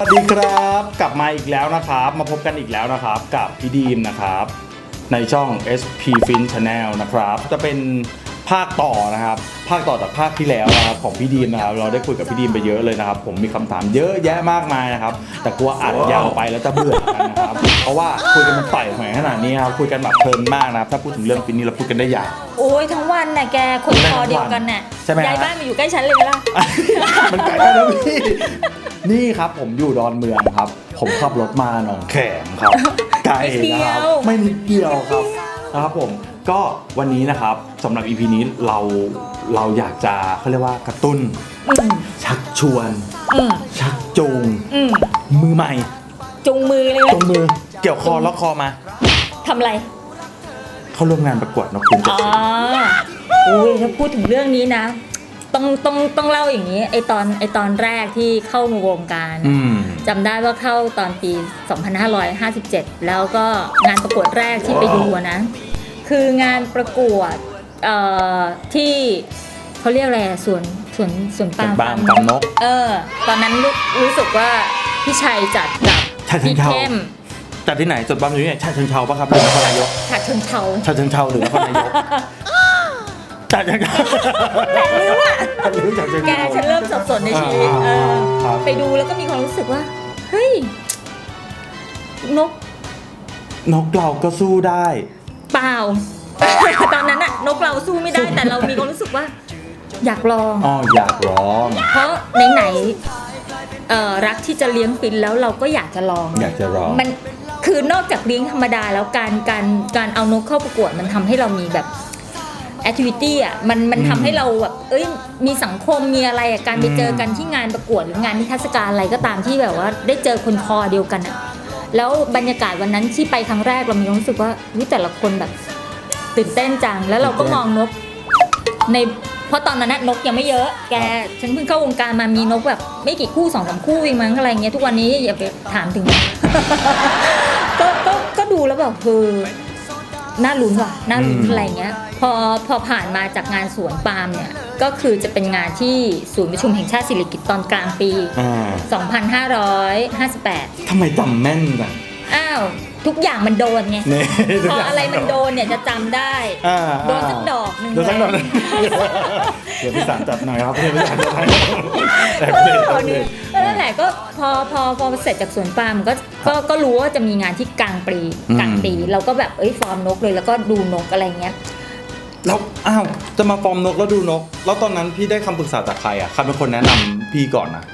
สวัสดีครับกลับมาอีกแล้วนะครับ มาพบกันอีกแล้วนะครับกับพี่ดีมนะครับ ในช่อง SP Fin Channel นะครับ จะเป็นภาคต่อนะครับ ภาคต่อจากภาคที่แล้วนะครับของพี่ดีมนะครับเราได้คุยกับพี่ดีมไปเยอะเลยนะครับผมมีคำถามเยอะแยะมากมายนะครับแต่กลัวอัดยาวไปแล้วจะเบื่อกันนะครับเพราะว่าคุยกันมันต่อยหอยขนาดนี้ครับคุยกันแบบเพลินมากนะครับถ้าพูดถึงเรื่องฟินนี่เราพูดกันได้ยาว โอ้ยทั้งวันน่ะแกคนคอเดียวกันน่ะใช่ไหมฮะ ย้ายบ้านมาอยู่ใกล้ฉันเลยไหมล่ะ มันไกลแล้วนะพี่ นี่ครับผมอยู่ดอนเมืองครับ ผมขับรถมาหนองแขมครับ ไกลนะครับไม่นิดเดียวครับ นะครับผมก็วันนี้นะครับสำหรับ EP นี้เราเราอยากจะเขาเรียกว่ากระตุ้น อืมชักชวน อืมชักจูง อืมมือใหม่จุงมือเลยไหมจูงมือเกี่ยวคอล็อกคอมา ทำอะไร เข้าร่วมงานประกวดนกคุณจะอ๋อโอ้ยถ้าพูดถึงเรื่องนี้นะ ต้องต้องต้องเล่าอย่างนี้ไอตอนไอตอนแรกที่เข้ามาวงการอืม จำได้ว่าเข้าตอนปี 2557 แล้วก็งานประกวดแรกที่ไปดูอะนะ คืองานประกวดเอ่อที่เขาเรียกอะไรอะสวนสวนสวนปาล์มสวนปาล์มปาล์มนกเออ ตอนนั้นรู้รู้สึกว่าพี่ชัยจัดกับชาเชิงพี่เทราเข้มจากที่ไหนจดบัมอยู่ที่ไหนชาเชิงเทราปะครับหรือนครนายกฉะเชิงเทราชาเชิงเทราหรือนครนายก จากจากแต่รู้อะรู้จากเชิงแกเทราฉันเริ่มสับสนในชีวิตเออครับไปดูแล้วก็มีความรู้สึกว่า เฮ้ย นก นกเราก็สู้ได้ เปล่า ตอนนั้นอะนกเราสู้ไม่ได้แต่เรามีความรู้สึกว่า อยากลองอ๋ออยากร้อง เพราะไหนๆเอ่อรักที่จะเลี้ยงฟินแล้วเราก็อยากจะลอง อยากจะร้องมันคือนอกจากเลี้ยงธรรมดาแล้วการการการเอานกเข้าประกวดมันทำให้เรามีแบบ แอคทิวิตี้อะมันมันอืมทำให้เราแบบเอ้ยมีสังคมมีอะไรอะการไปอืมเจอกันที่งานประกวดหรืองานนิทรรศการอะไรก็ตามที่แบบว่า ได้เจอคนคอเดียวกันอะแล้วบรรยากาศวันนั้นที่ไปครั้งแรกเรามีความรู้สึกว่าวิแต่ละคนแบบตื่นเต้นจังแล้วเราก็มองนกในเพราะตอนนั้นนะนกยังไม่เยอะ แกฉันเพิ่งเข้าวงการมามีนกแบบไม่กี่คู่สองสามคู่เองมั้งอะไรเงี้ยทุกวันนี้อย่าไปถามถึง ก็ก็ก็ดูแล้วแบบเออ น่าลุ้นว่ะน่าลุ้นอืมอะไรเงี้ย พอพอผ่านมาจากงานสวนปาล์มเนี่ยก็คือจะเป็นงานที่ศูนย์ประชุมแห่งชาติสิริกิติ์ตอนกลางปี อ่า2558 ทำไมจำแม่นจังอ้าว ทุกอย่างมันโดนไง เนี่ยพออะไรมันโดนเนี่ยจะจำได้ อ่าโดนสักดอกหนึ่งโดนสักดอกหเลนึ่ยงเดี๋ยวพี่สารจัดหน่อยครับเดี๋ยวพี่สารจัดให้แต่เอเด็กอเด็เนี่ยกแล้วนั่นแหละก็พอพอพอเสร็จจากสวนปาล์มก็ก็ก็รู้ว่าจะมีงานที่กลางปีอืมกลาง ปี เราก็แบบเอ้ยฟอร์มนกเลยแล้วก็ดูนกอะไรเงี้ยแล้วอ้าวจะมาฟอร์มนกแล้วดูนก แล้วตอนนั้นพี่ได้คำปรึกษาจากใครอะใครเป็นคนแนะนำพี่ก่อนนะ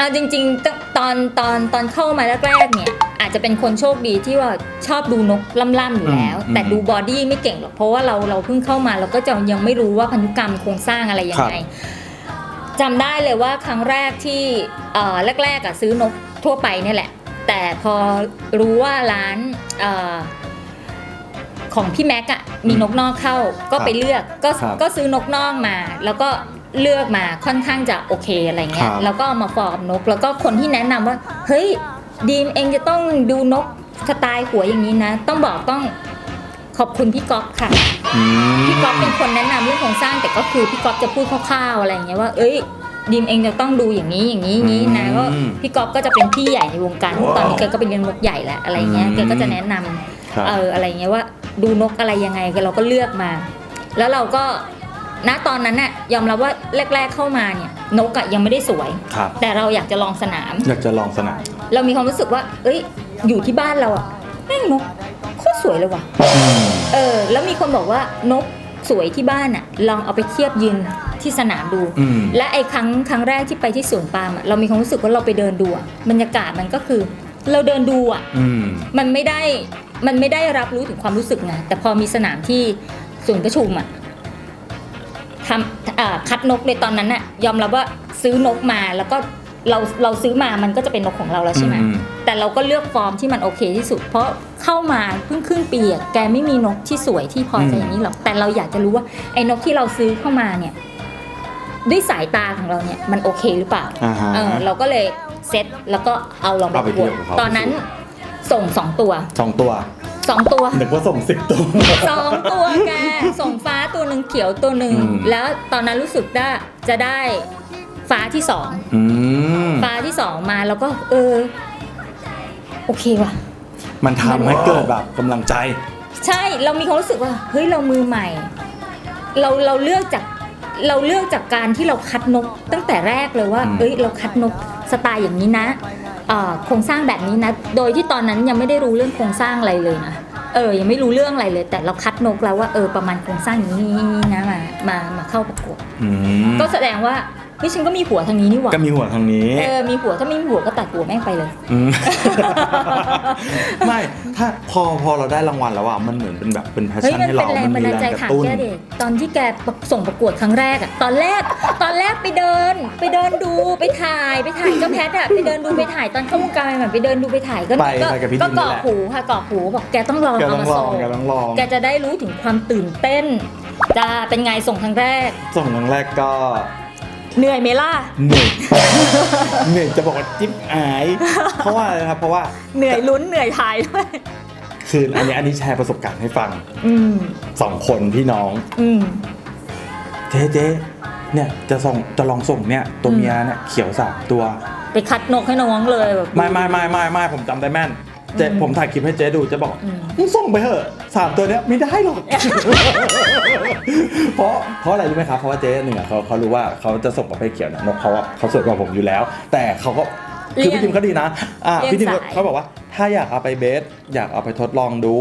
อะจริงๆตตอนตอนตอนเข้ามาแรกๆเนี่ย อาจจะเป็นคนโชคดีที่ว่าชอบดูนกล่ำๆอยู่แล้วอืมแต่ดูบอดี้ไม่เก่งหรอกเพราะว่าเราเราเพิ่งเข้ามาเราก็จะยังไม่รู้ว่าพันธุกรรมโครงสร้างอะไรยังไงจำได้เลยว่าครั้งแรกที่เอ่อแรกๆอะซื้อนกทั่วไปเนี่ยแหละ แต่พอรู้ว่าร้านเอ่อของพี่แม็กอะมีนกนอกเข้าก็ไปเลือกก็ครับก็ซื้อนกนอกมา แล้วก็เลือกมาค่อนข้างจะโอเคอะไรเงี้ยครับ แล้วก็เอามาฟอร์มนก แล้วก็คนที่แนะนำว่า เฮ้ยดีมเองจะต้องดูนกสไตล์หัวอย่างนี้นะ ต้องบอกต้องขอบคุณพี่ก๊อฟค่ะ อืม พี่ก๊อฟเป็นคนแนะนำเรื่องโครงสร้างแต่ก็คือพี่ก๊อฟจะพูดคร่าวๆอะไรอย่างเงี้ยว่า เอ้ย ดีมเองจะต้องดูอย่างนี้อย่างนี้อย่างนี้นะก็พี่ก๊อฟก็จะเป็นพี่ใหญ่ในวงการตอนนี้แกก็เป็นเลี้ยงนกใหญ่แล้วอะไรเงี้ยแกก็จะแนะนำครับ เอออะไรเงี้ยว่าดูนกอะไรยังไงก็เราก็เลือกมา แล้วเราก็ณตอนนั้นน่ะยอมรับว่าแรก ๆเข้ามาเนี่ยนกอะยังไม่ได้สวย ครับ แต่เราอยากจะลองสนาม อยากจะลองสนาม เรามีความรู้สึกว่า เอ้ย อยู่ที่บ้านเราอะแม่งนกโคตรสวยเลยว่ะอืมเออ แล้วมีคนบอกว่านก สวยที่บ้านอะลองเอาไปเทียบยืนที่สนามดู อืม และไอ้ครั้งครั้งแรกที่ไปที่สวนปาล์มอะเรามีความรู้สึกว่าเราไปเดินดูอะบรรยากาศมันก็คือ เราเดินดูอะ อืม มันไม่ได้ มันไม่ได้รับรู้ถึงความรู้สึกไงแต่พอมีสนามที่ศูนย์ประชุมอะทำอ่าคัดนกในตอนนั้นอะยอมรับว่าซื้อนกมาแล้วก็ เราเราซื้อมามันก็จะเป็นนกของเราแล้วใช่ไหมอืม แต่เราก็เลือกฟอร์มที่มันโอเคที่สุด เพราะเข้ามาเพิ่งครึ่งปีอะแกไม่มีนกที่สวยที่พอจะอย่างนี้หรอกแต่เราอยากจะรู้ว่าไอ้นกที่เราซื้อเข้ามาเนี่ย ด้วยสายตาของเราเนี่ยมันโอเคหรือเปล่า อ่าฮะ เออเราก็เลยเซ็ตแล้วก็เอาลองไปเอาปไประกวดเทียบกับเขา ตอนนั้นส่งสองตัวสองตัวสองตัวนึกว่าส่งสิบตัว สองตัวแกส่งฟ้าตัวหนึ่งเขียวตัวหนึ่งอืม แล้วตอนนั้นรู้สึกได้จะได้ ฟ้าที่สองอืมฟ้าที่สองมาแล้วก็ เออ โอเคว่ะ มันทำให้เกิดแบบกำลังใจ ใช่เรามีความรู้สึกว่า เฮ้ยเรามือใหม่ เราเราเลือกจากเราเลือกจากการที่เราคัดนกตั้งแต่แรกเลยว่า อืม เอ้ยเราคัดนกสไตล์อย่างนี้นะเอ่อโครงสร้างแบบนี้นะ โดยที่ตอนนั้นยังไม่ได้รู้เรื่องโครงสร้างอะไรเลยนะเออ ยังไม่รู้เรื่องอะไรเลย แต่เราคัดนกแล้วว่าเออประมาณโครงสร้างอย่างนี้นะมามามาเข้าประกวด อืมก็แสดงว่า เฮ้ยฉันก็มีผัวทางนี้นี่หว่าก็มีหัวทางนี้เออมีผัวถ้าไม่มีผัวก็ตัดผัวแม่งไปเลย อืม ไม่ถ้าพอพอเราได้รางวัลแล้วอะมันเหมือนเป็นแบบเป็นแพชเฮ้ยชั่นมันให้เป็เรานแรงมันบันมีดาลแรใจงกค่ะระตุ้น แกเด็กตอนที่แกส่งประกวดครั้งแรกอะตอนแรก ตอนแรกไปเดิน ไปเดินดูไปถ่ายไปถ่ายเจ้าแพทอะไปเดินดูไปถ่ายตอนเข้าวงการใหม่ๆไปเดินดูไปถ่ายก็ไปก็ไปกับพี่ก็ดินนี่เกาะแหละหูค่ะเกาะหูบอกแกต้องลองแกเอาต้องมาลอส่งงแกต้องลอง แกจะได้รู้ถึงความตื่นเต้นจะเป็นไงส่งครั้งแรก ส่งครั้งแรกก็ เหนื่อยไหมล่ะ เหนื่อย เหนื่อยจะบอกว่าจิ๊บอาย เพราะว่าอะไรนะครับ เพราะว่าเหนื่อยลุ้นเหนื่อยถ่ายด้วย คืออันนี้อันนี้แชร์ประสบการณ์ให้ฟังอืมสองคนพี่น้อง อืม เจ๊เจ๊เนี่ยจะส่งจะลองส่งเนี่ยตัวเมียเนี่ยเขียวสามตัว ไปคัดนกให้น้องเลยแบบ ไม่ไม่ไม่ไม่ไม่ผมจำได้แม่น เจ๊อืมผมถ่ายคลิปให้เจ๊ดูเจ๊บอกอืมมึงส่งไปเถอะสามตัวเนี้ยไม่ได้หรอก เพราะเพราะอะไรรู้ไหมครับเพราะว่าเจ๊หนึ่งอะเขาเขารู้ว่าเขาจะส่งประเภทเขียวเนี่ยนกเขาอะเขาสวยกว่าผมอยู่แล้ว แต่เขาก็คือพี่ทิมเขาดีนะอ่าเลี้ยงพี่ทิมสาย เขาบอกว่าถ้าอยากเอาไปเบส อยากเอาไปทดลองดู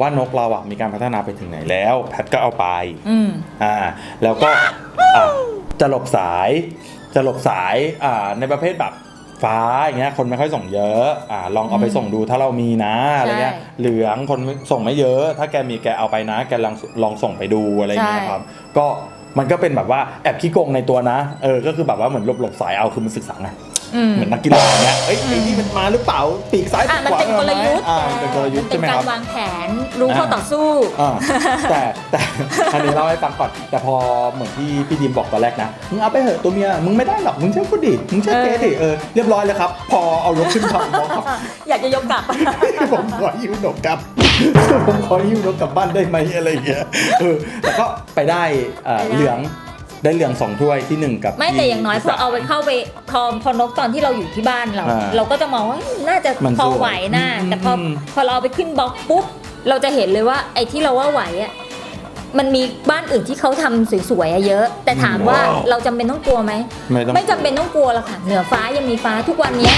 ว่านกเราอะมีการพัฒนาไปถึงไหนแล้ว แพทก็เอาไป อืม อ่าแล้วก็อะจะหลบสายจะหลบสายอ่าในประเภทแบบ ฟ้าอย่างเงี้ยคนไม่ค่อยส่งเยอะอ่าลองเอาไปอืมส่งดูถ้าเรามีนะอะไรเงี้ยใช่เหลืองคนส่งไม่เยอะ ถ้าแกมีแกเอาไปนะ แกลองลองส่งไปดูอะไรเงี้ยใช่ครับ ก็มันก็เป็นแบบว่าแอบขี้โกงในตัวนะเออก็คือแบบว่าเหมือนหลบหลบสายเอาคือมันศึกษาไงอืม เหมือนนักกีฬาเนี้ยเอ้ยไอ้นี่มันมาหรือเปล่าปีกซ้ายอะปีกมันขวาเป็นกลยุทธ์อ่ามันเป็นกลยุทธ์มันเป็ใช่นไหมกาครรับ วางแผนรู้ข้อต่อสู้ อ่าแต่แต่ อันนี้เล่าให้ฟังก่อนแต่พอเหมือนที่พี่ดิมบอกตอนแรกนะมึงเอาไปเหอะตัวเมียมึงไม่ได้หรอกมึงเชื่อกูดิมึงเชื่อเจ๊ดิเออเรียบร้อยเลยครับ พอเอารถขึ้นทางบอกครับ อยากจะยกกลับ ผมขอยิ้วนกกลับ ผมขอยิ้วนกกลับบ้านได้ไหมอะไรอย่างเงี้ยเออแต่ก็ไปได้อ่าไปได้ เหลือง ได้เหลืองสองถ้วยที่หนึ่งกับไม่แต่อย่างน้อยพอเอาไปเข้าไปพอพอนกตอนที่เราอยู่ที่บ้านเราอ่าเราก็จะมองว่าน่าจะมันพอสวยไหวนะอืมแต่พออมพอเราเอาไปขึ้นบล็อกปุ๊บเราจะเห็นเลยว่าไอ้ที่เราว่าไหวอะมันมีบ้านอื่นที่เขาทำสวยๆอะเยอะ แต่ถามว่าเราจำเป็นต้องกลัวไหมไม่ต้องไม่จำเป็นต้องกลัวหรอกค่ะเหนือฟ้ายังมีฟ้าทุกวันเนี้ย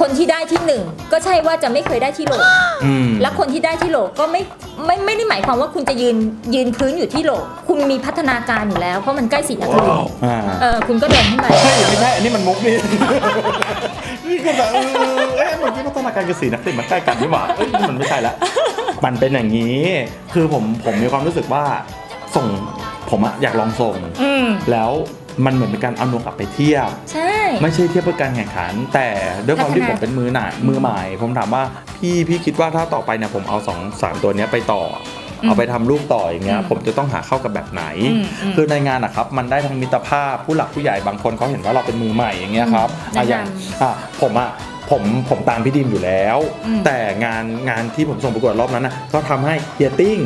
คนที่ได้ที่หนึ่งก็ใช่ว่าจะไม่เคยได้ที่โหลอืม แล้วคนที่ได้ที่โหลก็ไม่ไม่ไม่ได้หมายความว่าคุณจะยืนยืนพื้นอยู่ที่โหลคุณมีพัฒนาการอยู่แล้ว เพราะมันใกล้สีอัครินอ่า เออคุณก็เดินขึ้นไป เฮ้ยไม่ใช่ อันนี้มันมุกนี่ นี่คือแบบเออเอ้ยเมื่อกี้พัฒนาการกับสีนักเตะมันใกล้กันนี่หว่าเอ้ยมันไม่ใช่ละ มันเป็นอย่างนี้ คือผมผมมีความรู้สึกว่าส่งผมอะอยากลองส่ง อืม แล้ว มันเหมือนเป็นการเอานกกลับไปเทียบ ใช่ ไม่ใช่เทียบเพื่อการแข่งขัน แต่ด้วยความที่พัฒนาผมเป็นมือหนามือใหม่ ผมถามว่าพี่พี่คิดว่าถ้าต่อไปเนี่ยผมเอาสองสามตัวเนี้ยไปต่ออมเอาไปทำลูกต่ออย่างเงี้ยอืมผมจะต้องหาเข้ากับแบบไหนอืมอืมคือในงานนะครับมันได้ทั้งมิตรภาพผู้หลักผู้ใหญ่บางคนเขาเห็นว่าเราเป็นมือใหม่อย่างเงี้ยครับอืมอะอย่างแนะนอะผมอะผมผมตามพี่ดิมอยู่แล้วอืมแต่งานงานที่ผมส่งประกวดรอบนั้นนะก็ทำให้เฮียติ้ง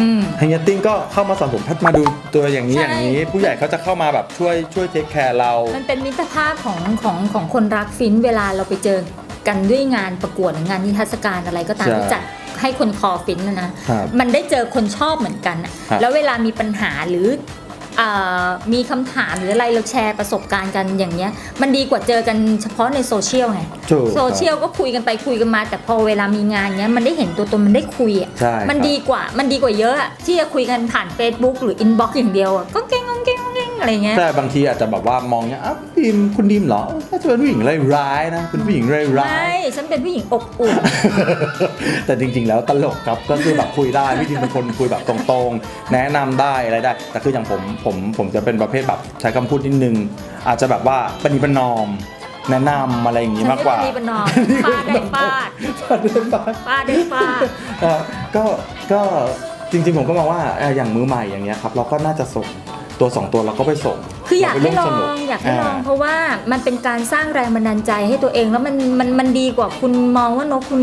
อืมเฮงยติ้งก็เข้ามาสอนผมพัดมาดูตัวอย่างนี้ใช่ อย่างนี้ ผู้ใหญ่เขาจะเข้ามาแบบช่วยช่วยเทคแคร์เรา มันเป็นมิตรภาพของของของคนรักฟินเวลาเราไปเจอกันด้วยงานประกวดหรืองานนิทรรศการอะไรก็ตามใช่ที่จัดให้คนคอฟินนะนะครับมันได้เจอคนชอบเหมือนกันอะครับแล้วเวลามีปัญหาหรือ มีคำถามหรืออะไรเราแชร์ประสบการณ์กันอย่างเงี้ย มันดีกว่าเจอกันเฉพาะในโซเชียลไงถูกโซเชียลก็คุยกันไปคุยกันมา แต่พอเวลามีงานเงี้ยมันได้เห็นตัวตนมันได้คุยอะใช่มันครับดีกว่ามันดีกว่าเยอะอะที่จะคุยกันผ่าน Facebook หรืออินบ็อกซ์อย่างเดียวอะก็เก่งงเก่งงเก่ง อะไรเงี้ยแต่บางทีอาจจะแบบว่ามองเนี่ยอ้าวดิมคุณดิมเหรอน่าจะเป็นผู้หญิงร้ายๆนะเป็นผู้หญิงร้ายไม่ฉันเป็นผู้หญิงอบอุ่นๆแต่จริง ๆ แล้วตลกครับก็คือแบบคุยได้พี่ดิมเป็นคนคุยแบบตรงๆ แนะนำได้อะไรได้ แต่คืออย่างผมผมผมจะเป็นประเภทแบบใช้คำพูดนิดนึง อาจจะแบบว่าปณิประนอม แนะนำอะไรอย่างนี้มากกว่า ฉันไม่ได้ปนอมฟาดได้ฟาดฟาดได้ฟาด ฟาดได้ฟาด เอ่อก็ก็จริงๆผมก็มองว่าเอ่ออย่างมือใหม่อย่างเงี้ยครับเราก็น่าจะส่ง ตัวสองตัวเราก็ไปส่งคืออยากให้ลเรไปร่วมสอนุงอยากให้ลองาเพราะว่ามันเป็นการสร้างแรงบันดาลใจให้ตัวเองแล้วมันมันมันดีกว่าคุณมองว่านกคุณ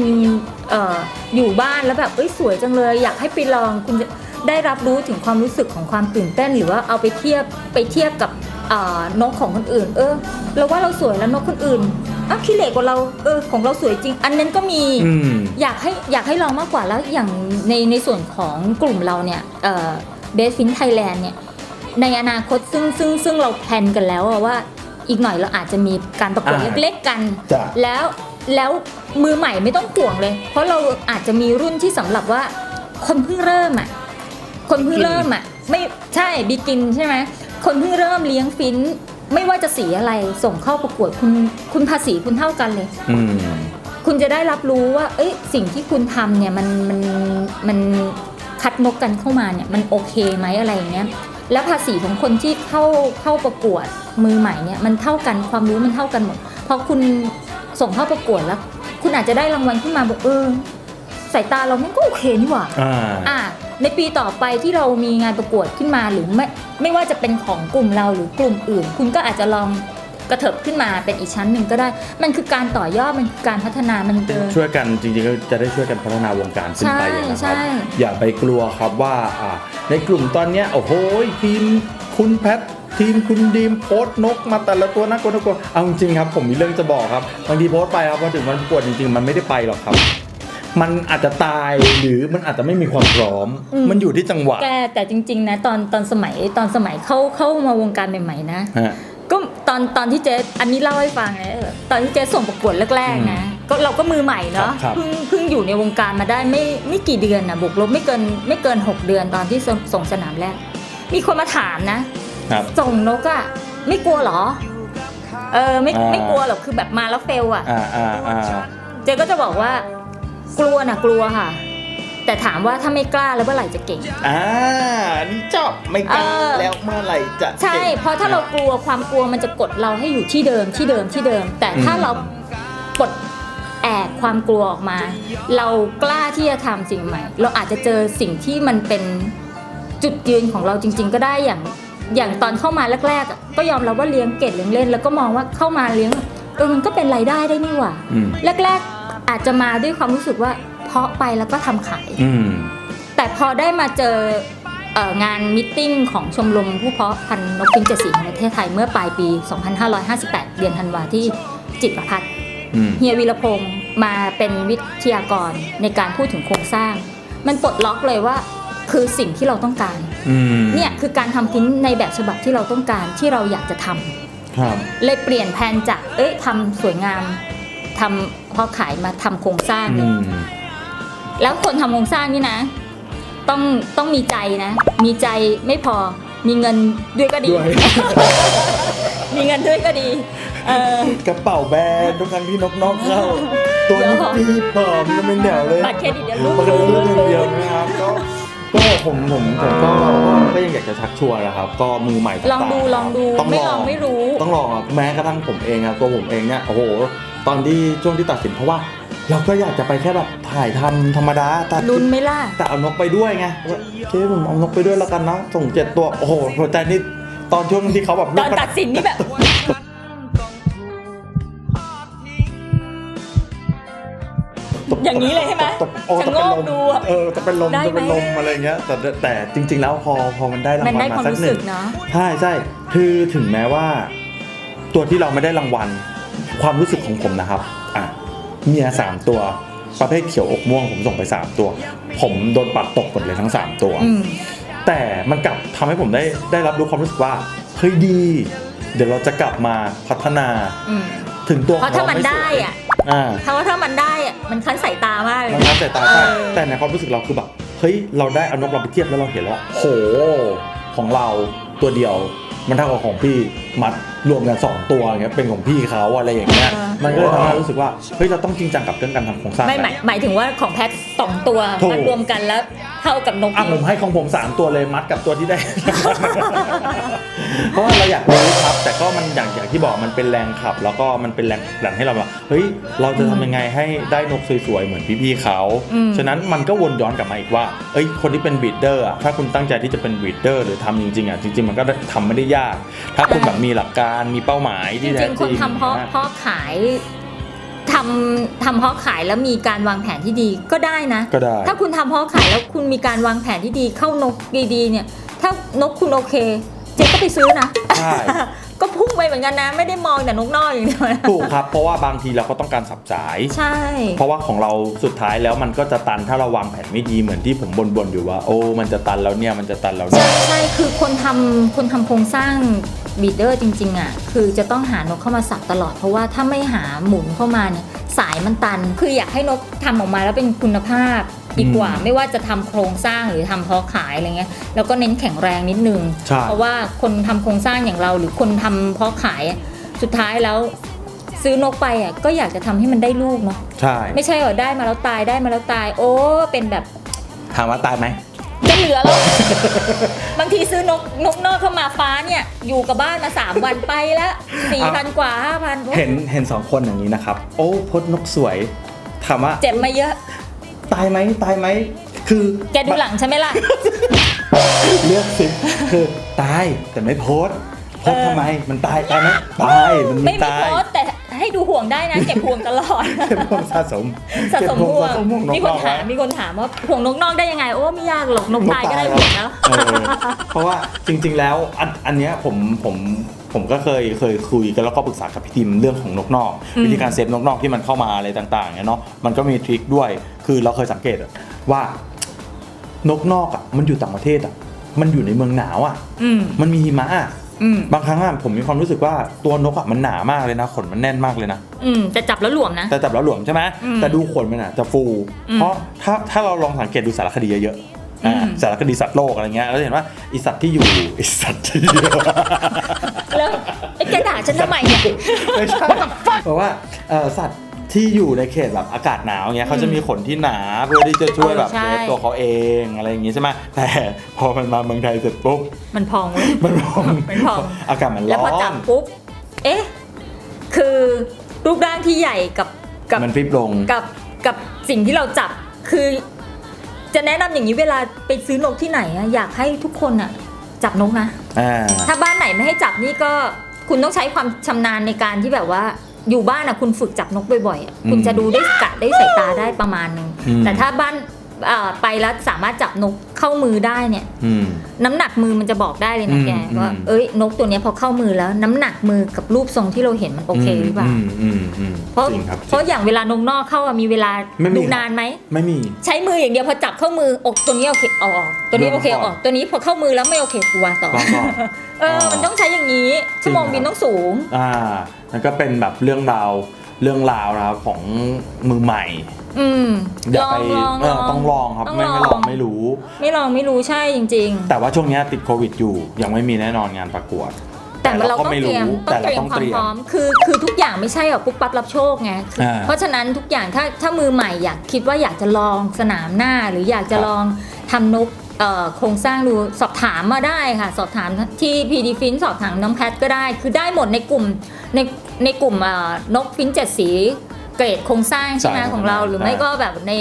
เอ่ออยู่บ้านแล้วแบบเอ้ยสวยจังเลย อยากให้ไปลองคุณจะได้รับรู้ถึงความรู้สึกของความตื่นเต้น หรือว่าเอาไปเทียบไปเทียบกับเอ่อนกของคนอื่น เออเราว่าเราสวยแล้วนกคนอื่นอ้าวขี้เหร่กว่าเราเออของเราสวยจริง อันนั้นก็มีอืมอยากให้อยากให้ลองมากกว่าแล้วอย่างในในส่วนของกลุ่มเราเนี่ยเอ่อเบสฟินไทยแลนด์เนี่ย ในอนาคตซึ่งซึ่งซึ่งเราแพลนกันแล้วอะว่าอีกหน่อยเราอาจจะมีการประกวดอ่าเล็กๆกัน จ้ะ แล้วแล้วมือใหม่ไม่ต้องห่วงเลย เพราะเราอาจจะมีรุ่นที่สำหรับว่า คนเพิ่งเริ่มอะคนเพิ่งเริ่มอะไม่ใช่บิกินใช่ไหมคนเพิ่งเริ่มเลี้ยงฟินไม่ว่าจะสีอะไรส่งเข้าประกวดคุณคุณภาษีคุณเท่ากันเลย อืม คุณจะได้รับรู้ว่า เอ้ย สิ่งที่คุณทำเนี่ย มัน มัน มันคัดนกกันเข้ามาเนี่ย มันโอเคไหมอะไรอย่างเงี้ย แล้วภาษีของคนที่เข้าเข้าประกวดมือใหม่เนี่ยมันเท่ากันความรู้มันเท่ากันหมดพอคุณส่งเข้าประกวดแล้ว คุณอาจจะได้รางวัลขึ้นมาบอกเออสายตาเรามันก็โอเคนี่หว่าอ่าอะในปีต่อไปที่เรามีงานประกวดขึ้นมาหรือไม่ไม่ว่าจะเป็นของกลุ่มเราหรือกลุ่มอื่น คุณก็อาจจะลอง กระเถิบขึ้นมาเป็นอีกชั้นหนึ่งก็ได้ มันคือการต่อยอดมันคือการพัฒนามันเกิน ช่วยกันจริงๆก็จะได้ช่วยกันพัฒนาวงการขึ้นไปอะนะคใช่รับใช่อย่าไปกลัวครับว่าอ่าในกลุ่มตอนเนี้ยโอ้โหทีมคุณแพททีมคุณดีมโพสต์นกมาแต่ละตัวน่ากลัวน่ากลัวเอาจริงๆครับ ผมมีเรื่องจะบอกครับบางทีโพสต์ไปครับพอถึงวันประกวดจริงๆ มันไม่ได้ไปหรอกครับ มันอาจจะตายหรือมันอาจจะไม่มีความพร้อม มันอยู่ที่จังหวะแกแต่จริง ๆ นะ ตอนตอนสมัยตอนสมัยเข้าเข้ามาวงการใหม่ๆนะฮะก็ ตอนตอนที่เจ๊อันนี้เล่าให้ฟังนะตอนที่เจ๊ส่งประกวดแรกๆนะก็เราก็มือใหม่เนาะครับครับเพิ่งเพิ่งอยู่ในวงการมาได้ไม่ไม่กี่เดือนนะบวกลบไม่เกินไม่เกิน 6 เดือนตอนที่ส่งส่งสนามแรก มีคนมาถามนะครับส่งนกอะไม่กลัวเหรอ เออไม่อ่าไม่กลัวหรอกคือแบบมาแล้วเฟลอะอ่าอ่าอ่าเจ๊ก็จะบอกว่ากลัวนะกลัวค่ะ แต่ถามว่าถ้าไม่กล้าแล้วเมื่อไหร่จะเก่ง อ่านี่ชอบไม่กล้าเออ แล้วเมื่อไหร่จะใช่ก่งเพราะถ้าเรากลัวความกลัวมันจะกดเราให้อยู่ที่เดิมที่เดิมที่เดิม แต่ถ้าอืมเราปลดแอกความกลัวออกมา เรากล้าที่จะทำสิ่งใหม่ เราอาจจะเจอสิ่งที่มันเป็นจุดยืนของเราจริง ๆ ก็ได้อย่างอย่างตอนเข้ามาแรกๆอะก็ยอมรับว่าเลี้ยงเก็ดเลี้ยงเล่น แล้วก็มองว่าเข้ามาเลี้ยงเออมันก็เป็นรายได้ได้นี่หว่า อืม แรกๆ อาจจะมาด้วยความรู้สึกว่า เพาะไปแล้วก็ทำขาย อืม แต่พอได้มาเจอเอ่องานมิทติ้งของชมรมผู้เพาะพันธุ์นกพินเจ็ดสีแห่งประเทศไทยเมื่อปลายปี 2558 เดือนธันวาที่จิตรประพัฒน์อืม เฮียวีรพงศ์มาเป็นวิทยากรในการพูดถึงโครงสร้าง มันปลดล็อกเลยว่าคือสิ่งที่เราต้องการ อืมเนี่ยคือการทำพิ้นในแบบฉบับที่เราต้องการที่เราอยากจะทำ ครับ เลยเปลี่ยนแผนจาก เอ้ยทำสวยงามทำเพาะขายมาทำโครงสร้างเลอืยม แล้วคนทำโครงสร้างนี่นะ ต้องต้องมีใจนะ มีใจไม่พอมีเงินด้วยก็ดี ด้วย มีเงินด้วยก็ดี เออ กระเป๋าแบรนด์ทุกครั้งที่นกนอกเข้า ตัวเดี๋นี้ยวดีผอมจะเป็นเดี่ยวเลยบัตรเครดิตเดี๋ยวลูกบัตรเครดิตลูกอย่างเดียวนะครับก็ก็ผมผมผมก็ก็ยังอยากจะชักชวนนะครับ ก็มือใหม่ต่างๆลองดูลองดูต้องไม่ลลอองงไม่รู้ ต้องลองอะแม้กระทั่งผมเองอะตัวผมเองเนี่ยโอ้โห ตอนที่ช่วงที่ตัดสินเพราะว่า เราก็อยากจะไปแค่แบบถ่ายทำธรรมดาแต่ลุ้นไหมล่ะ แต่เอานกไปด้วยไงว่าเจ๊ผมเอานกไปด้วยแล้วกันนะส่งเจ็ดตัวโอ้โหหัวใจนี่ตอนช่วงที่เขาแบบตอนตัดสินนี่แบบอย่างนี้เลยใช่ไหมตบโอ้ชะจะโงเป็นกลมดูอะเออจะเป็นลมได้จะเป็นไหมลมอะไรเงี้ยแต่แต่จริง ๆ แล้วพอพอมันได้รางมันวัได้ลความมาสักรู้หสึนึ่กงเนาะใช่ใช่คือถึงแม้ว่า ตัวที่เราไม่ได้รางวัล ความรู้สึกของผมนะครับอะ เมียสามตัว ประเภทเขียวอกม่วงผมส่งไปสามตัว ผมโดนปัดตกหมดเลยทั้งสามตัวอืมแต่มันกลับทำให้ผมได้ได้รับรู้ความรู้สึกว่าเฮ้ยดี เดี๋ยวเราจะกลับมาพัฒนาอืมถึงตัวเพราะถ้ามันขงได้อะอ่าถ้าว่าถ้ามันได้อะมันคั้นสายตามากเลยมันรับสายตาใช่เออแต่ในความรู้สึกเราคือแบบเฮ้ยเราได้เอานกเราไปเทียบแล้วเราเห็นแล้วว่าโหของเราตัวเดียวมันเท่ากับของพี่มัดรวมกันสองตัวอย่างเงี้ยเป็นของพี่เขาอะไรอย่างเงี้ยมันก็เลยทำให้เรารู้สึกว่าเฮ้ยเราต้องจริงจังกับเรื่องการทำโครงสร้าง ไม่หมายนะหมายถึงว่าของแพทสองตัวถูกมารวมกันแล้วเท่ากับนกอะผมให้ของผมสามตัวเลยมัดกับตัวที่ได้ เพราะว่าเราอยากรู้ครับ แต่ก็มันอย่างอย่างที่บอกมันเป็นแรงขับ แล้วก็มันเป็นแรงผลักดันให้เราแบบเฮ้ยเราจะทำยังไงให้ได้นกสวยๆเหมือนพี่ๆเขาอืมฉะนั้นมันก็วนย้อนกลับมาอีกว่าเอ้ยคนที่เป็นบีดเดอร์อะถ้าคุณตั้งใจที่จะเป็นบีดเดอร์หรือทำจริงๆอะจริง ๆ มันก็ทำไม่ได้ยาก ถ้าคุณแบบมีหลักการมีเป้าหมายจที่แท้ริงๆจครินงทำเพาะนะเพาะขายทำทำเพาะขายแล้วมีการวางแผนที่ดีก็ได้นะ ก็ได้ ถ้าคุณทำเพาะขายแล้วคุณมีการวางแผนที่ดีเข้านกดีๆเนี่ย ถ้านกคุณโอเค เจ๊ก็ไปซื้อนะ ใช่ ก็พุ่งไปเหมือนกันนะ ไม่ได้มองแต่นกนอกอย่างเดียวนะถูกครับ เพราะว่าบางทีเราก็ต้องการสับสาย ใช่ เพราะว่าของเราสุดท้ายแล้วมันก็จะตันถ้าเราวางแผนไม่ดีเหมือนที่ผมบ่นๆอยู่ว่า โอ้ มันจะตันแล้วเนี่ยมันจะตันแล้วเนี่ใช่ยใช่คือคนทำคนทำโครงสร้างบีดเดอร์จริงๆอะคือจะต้องหานกเข้ามาสับตลอด เพราะว่าถ้าไม่หาหมุนเข้ามาเนี่ยสายมันตัน คืออยากให้นกทำออกมาแล้วเป็นคุณภาพ ดีกว่าอืมไม่ว่าจะทำโครงสร้างหรือทำเพาะขายอะไรเงี้ยแล้วก็เน้นแข็งแรงนิดนึงใช่เพราะว่าคนทำโครงสร้างอย่างเราหรือคนทำเพาะขายอะสุดท้ายแล้วซื้อนกไปอะก็อยากจะทำให้มันได้ลูกเนาะใช่ไม่ใช่ว่าได้มาแล้วตายได้มาแล้วตาย โอ้เป็นแบบถามว่าตายไหมจะเหลือแล้วบางทีซื้อนกนกนอกเข้ามาฟ้าเนี่ยอยู่กับบ้านมาสามวันไปแล้วสี่พันกว่าห้าพันเห็นเห็นสองคนอย่างนี้นะครับ โอ้พดนกสวยถามว่าเจ็บมาเยอะ ตายไหมตายไหมคือแกดูหลังใช่ไหมล่ะ เลือกสิคือตายแต่ไม่โพสต์โพสต์เออทำไมมันตายตายไหมตายมันไม่มีมีตาย โพสต์แต่ให้ดูห่วงได้นะ เก็บห่วงตลอด เก็บห่วงสะสมสะสมเก็บห่วงสะสมห่วงนกมีคนนอกถามไว้มีคนถามว่าห่วงนกนอกได้ยังไง โอ้ไม่ยากหรอกนกตายก็ได้ห่วงแล้ว เออเพราะว่าจริง ๆ แล้วอันอันเนี้ยผมผม ผมก็เคยเคยคุยกันแล้วก็ปรึกษากับพี่ทิมเรื่องของนกนอกอืมวิธีการเซฟนกนอกที่มันเข้ามาอะไรต่างๆเนี่ยเนาะมันก็มีทริคด้วย คือเราเคยสังเกตอะว่านกนอกอะมันอยู่ต่างประเทศอะมันอยู่ในเมืองหนาวอะอืมมันมีหิมะอะอืมบางครั้งอะผมมีความรู้สึกว่าตัวนกอะมันหนามากเลยนะขนมันแน่นมากเลยนะอืมแต่จับแล้วหลวมนะแต่จับแล้วหลวมใช่ไหมอืมแต่ดูขนมันอะจะฟูอืมเพราะถ้าถ้าเราลองสังเกตดูสารคดีเยอะๆอ่าอืมสารคดีสัตว์โลกอะไรเงี้ยเราจะเห็นว่าไอสัตว์ที่อยู่ไอสัตว์ที่อยู่ แล้วไอ้แกด่าฉันทำไมเนี่ย ไม่ใช่เพราะว่าเอ่อสัตว์ที่อยู่ในเขตแบบอากาศหนาวเงี้ยเขาจะมีขนที่หนาเพื่อที่จะช่วยแบบเออใช่ เซฟตัวเขาเองอะไรอย่างงี้ใช่ไหมแต่พอมันมาเมืองไทยเสร็จปุ๊บมันพองเว้ย มันร้อนมันพอง อากาศมันแล้วร้พออจันบปุ๊บ เอ๊ะ คือรูปร่างที่ใหญ่กับกับ มันฟิบลง กับกับสิ่งที่เราจับคือ จะแนะนำอย่างนี้เวลาไปซื้อนกที่ไหนอะอยากให้ทุกคนอะ จับนกนะ อ่า ถ้าบ้านไหนไม่ให้จับนี่ก็คุณต้องใช้ความชำนาญในการที่แบบว่าอยู่บ้านอะคุณฝึกจับนกบ่อยๆอะคุณจะดูได้กะได้สายตาได้ประมาณนึง อืม แต่ถ้าบ้านอ่า ไปแล้วสามารถจับนกเข้ามือได้เนี่ยอืมน้ำหนักมือมันจะบอกได้เลยนะอืมแกว่าอืมเอ้ยนกตัวเนี้ยพอเข้ามือแล้ว น้ำหนักมือกับรูปทรงที่เราเห็นมันโอเคหรือเปล่าอืมอืมอืมเพราะจริงครับเพราะอย่างเวลานกนอกเข้าอะมีเวลาไม่มีดูนานไหมไม่มี ใช้มืออย่างเดียวพอจับเข้ามืออกตัวนี้โอเคเอาออกตัวนี้เริ่มโอเคก่อนออกตัวนี้พอเข้ามือแล้วไม่โอเคกูวางต่อวางก่อนเออมันต้องใช้อย่างนี้ชั่วโมงจริงครับบินต้องสูงอ่านั่นก็เป็นแบบเรื่องราว เรื่องราวนะครับของมือใหม่ อืมอย่าลอไปงลองเออต้องลองครับต้ไม่ไม่ลองไม่รู้ ไม่ลองไม่รู้ใช่จริง แต่ว่าช่วงเนี้ยติดโควิดอยู่ ยังไม่มีแน่นอนงานประกวด ๆ แต่เราก็ต้องไม่เตรียมรู้ต้อแต่งเราเตรียมต้องควาเตมรียพม ร้อมคือคือทุกอย่างไม่ใช่แบบปุ๊บปั๊บรับโชคไงอ่าเพราะฉะนั้นทุกอย่างถ้าถ้ามือใหม่อยากคิดว่าอยากจะลองสนามหน้าหรืออยากจะครับ ลองทำนกเอ่อโครงสร้างดูสอบถามมาได้ค่ะ สอบถามที่พีดีฟินสอบถามน้องแพทก็ได้ คือได้หมดในกลุ่มใน ในกลุ่มเอ่อนกฟินเจ็ดสีเกรดโครงสร้างใช่ไหมใช่ของเรา หรือได้ไม่ก็แบบใน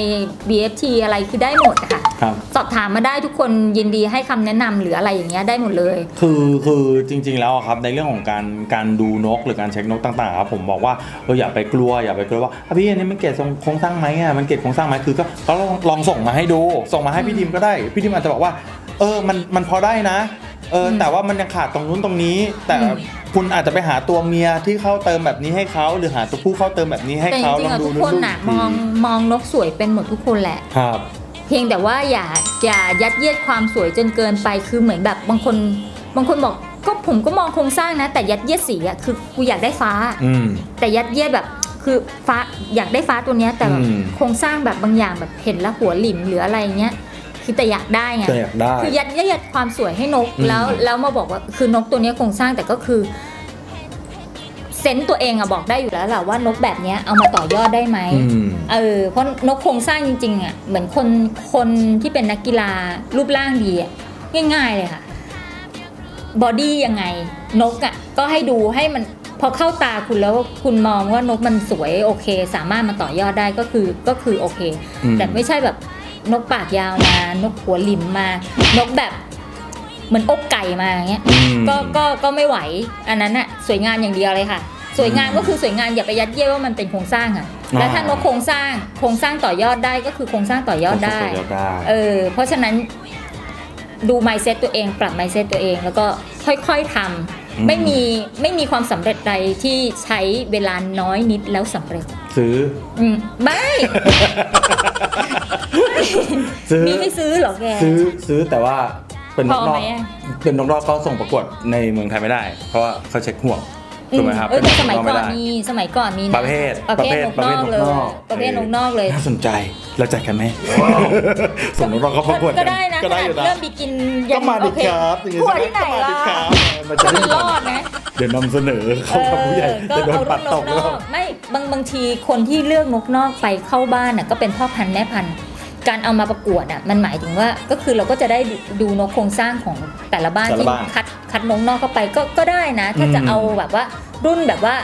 BFT อะไรคือได้หมดอะค่ะครับสอบถามมาได้ทุกคนยินดีให้คำแนะนำหรืออะไรอย่างเงี้ยได้หมดเลย คือคือจริง ๆแล้วอะครับในเรื่องของการการดูนกหรือการเช็คนกต่างๆครับผมบอกว่าเราอย่าไปกลัวอย่าไปกลัวว่าอะพี่อันนี้มันเกรดทรงโครงสร้างไหมอะมันเกรดโครงสร้างไหมคือก็ก็ลองลองส่งมาให้ดูส่งมาให้พี่ดิมก็ได้ พี่ดิมอาจจะบอกว่า เออมันมันพอได้นะเอออมแต่ว่ามันยังขาดตรงนู้นตรงนี้แต่อืม คุณอาจจะไปหาตัวเมียที่เข้าเติมแบบนี้ให้เขาหรือหาตัวผู้เข้าเติมแบบนี้ให้แต่จเขาริงๆลองอะดูทุกคนน่ะดูมองมองนกสวยเป็นหมดทุกคนแหละ ครับ เพียงแต่ว่าอย่าอย่ายัดเยียดความสวยจนเกินไปคือเหมือนแบบบางคนบางคนบอกก็ผมก็มองโครงสร้างนะ แต่ยัดเยียดสีอะคือกูอยากได้ฟ้า อืม แต่ยัดเยียดแบบคือฟ้าอยากได้ฟ้าตัวเนี้ยแต่แบบอืม โครงสร้างแบบบางอย่างแบบเห็นแล้วหัวหลิมหรืออะไรเงี้ย คือแต่อยากได้ไงแต่อยากได้ คือยัดเยียดความสวยให้นกอืมแล้วแล้วมาบอกว่าคือนกตัวเนี้ยโครงสร้างแต่ก็คือเซนส์ตัวเองอะบอกได้อยู่แล้วแหละว่านกแบบเนี้ยเอามาต่อยอดได้ไหมอืมเออเพราะนกโครงสร้างจริงๆอะเหมือนคนคนที่เป็นนักกีฬารูปร่างดีอะง่ายๆเลยค่ะบอดี้ยังไงนกอะก็ให้ดูให้มันพอเข้าตาคุณแล้วคุณมองว่านกมันสวยโอเค สามารถมาต่อยอดได้ก็คือก็คือโอเคอืมแต่ไม่ใช่แบบ นกปากยาวมา นกหัวหลิมมา นกแบบเหมือนอกไก่มาอย่างเงี้ย อืม ก็ก็ก็ไม่ไหว อันนั้นอะสวยงามอย่างเดียวเลยค่ะ สวยงามก็คือสวยงามอย่าไปยัดเยียดว่ามันเป็นโครงสร้างอะแล้วถ้านกโครงสร้างโครงสร้างต่อยอดได้ก็คือโครงสร้างต่อยอดได้ต่อยอดได้ เออเพราะฉะนั้นดู mindset ตัวเอง ปรับ mindset ตัวเอง แล้วก็คค่อยๆทอืมำไม่มีไม่มีความสำเร็จใดที่ใช้เวลาน้อยนิดแล้วสำเร็จ ซื้อ อืมไม่ ซื้อ มีให้ซื้อเหรอแก ซื้อซื้อแต่ว่าเป็นนกนพออกไหมอะ เป็นนกนอกก็ส่งประกวดในเมืองไทยไม่ได้ เพราะว่าเขาเช็คห่วงถูกไหมครับเออแต่สมัยนก่ไม่อนได้มีสมัยก่อนมีนประเภทประเภทนกนอกเลยประเภทนกนอกเลยน่าสนใจเราจัดกันไหมส่งนกนอกเขาประกวดก็ได้นะก็ได้อยู่ขนานะเริ่มบิกินก็มาดิโอเคครับอย่างงี้กลัวที่ไหนก็มาล่ะดิครับมันจะจะได้รอดนะ เดี๋ยวนำเสนอเข้ากับผู้ใหญ่เอจะอโดก็นปัดตเอากรุ่นนแล้กวนอกไม่บางบางทีคนที่เลือกนกนอกไปเข้าบ้านน่ะก็เป็นพ่อพันธุ์แม่พันธุ์การเอามาประกวดอะมันหมายถึงว่าก็คือเราก็จะได้ดูนกโครงสร้างของแต่ละบ้านแต่ละที่บ้านคัดคัดนกนอกเข้าไปก็ก็ได้นะ ถ้าจะอืมเอาแบบว่ารุ่นแบบว่า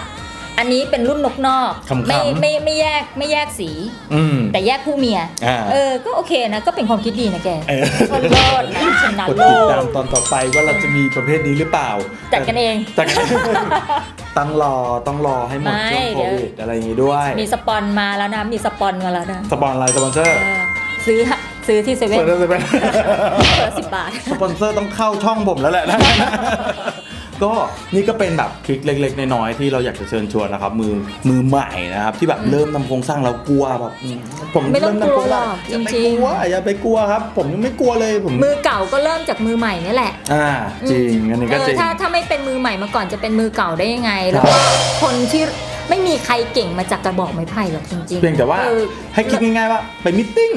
อันนี้เป็นรุ่นนกนอกขำๆไม่ไม่ไม่แยกไม่แยกสี อืมแต่แยกผู้เมีย อ่า เออ ก็โอเคนะ ก็เป็นความคิดดีนะแกเออก็เลิศนะชนะกดโลติดกตามตอนต่อไปว่าเราจะมีประเภทนี้หรือเปล่าจัดกันเองจัดกันต้องรอต้องรอให้หมดไม่ช่วงโคเดี๋ยว วิดอะไรอย่างงี้ด้วยมีสปอนมาแล้วนะ มีสปอนมาแล้วนะสปอนอะไรสปอนเซอร์เออซื้อซื้อที่เซเว่นเปิดได้เลยไหม เปิดสิบบาท สปอนเซอร์ต้องเข้าช่องผมแล้วแหละ ก็นี่ก็เป็นแบบคลิกเล็ก ๆ น้อยๆที่เราอยากจะเชิญชวนนะครับมือมือใหม่นะครับ ที่แบบเริ่มทำโครงสร้างแล้วกลัวแบบอืมผมไม่ต้องเริ่ทำโครงสร้างกลัวหรอกอย่าไปจริงๆกลัวอย่าไปกลัวครับ ผมยังไม่กลัวเลยผมมือเก่าก็เริ่มจากมือใหม่นี่แหละ อ่าจริงอันนี้ก็เออจริง ถ้าถ้าไม่เป็นมือใหม่มาก่อนจะเป็นมือเก่าได้ยังไง แล้วก็คนที่ไม่มีใครเก่งมาจากกระบอกไม้ไผ่หรอกจริงๆเพียงแต่ว่าออให้คิดง่ายๆว่าไปมิทติ้ง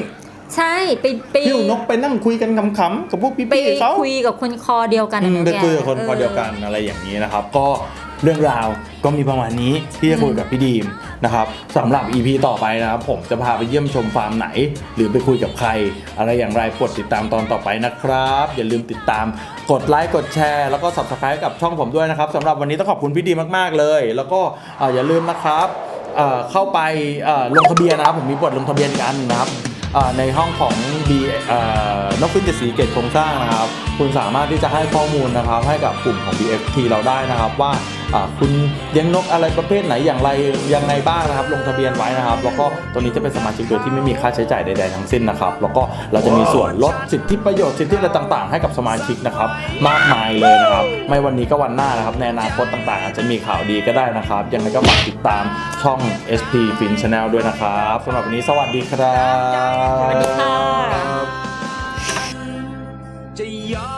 ใช่ไปไปพี่นกไปนั่งคุยกันขำๆกับพวกไปพี่ๆเขาคุยกับคนคอเดียวกันอืมอะไปแกคุยกับคนพอเดียวกันอะไรอย่างนี้นะครับ ก็เรื่องราวก็มีประมาณนี้ที่จะคุยกับพี่ดีมนะครับสำหรับ EP ต่อไปนะครับ ผมจะพาไปเยี่ยมชมฟาร์มไหน หรือไปคุยกับใคร อะไรอย่างไรกดติดตามตอนต่อไปนะครับ อย่าลืมติดตามกดไลค์กดแชร์แล้วก็ subscribe กับช่องผมด้วยนะครับสำหรับวันนี้ต้องขอบคุณพี่ดีมากๆเลย แล้วก็เอ่ออย่าลืมนะครับ เอ่อเข้าไปเอ่อลงทะเบียนนะครับผมมีบทลงทะเบียนกันนะครับเอ่อ ในห้องของ B เอ่อนกฟินเจดสีเกตโครงสร้างนะครับ คุณสามารถที่จะให้ข้อมูลนะครับให้กับกลุ่มของ BFT เราได้นะครับว่า คุณเลี้ยงนกอะไรประเภทไหนอย่างไรยังไงบ้างนะครับ ลงทะเบียนไว้นะครับ แล้วก็ตัวนี้จะเป็นสมาชิกโดยที่ไม่มีค่าใช้จ่ายใดๆทั้งสิ้นนะครับ แล้วก็เราจะมีส่วนลดสิทธิประโยชน์สิทธิอะไรต่างๆ ให้กับสมาชิกนะครับ มากมายเลยนะครับ ไม่วันนี้ก็วันหน้านะครับในอนาคตต่างๆ อาจจะมีข่าวดีก็ได้นะครับ ยังไงก็ฝากติดตามช่อง SP Fin Channel ด้วยนะครับสำหรับวันนี้สวัสดีครับสวัสดีค่ะ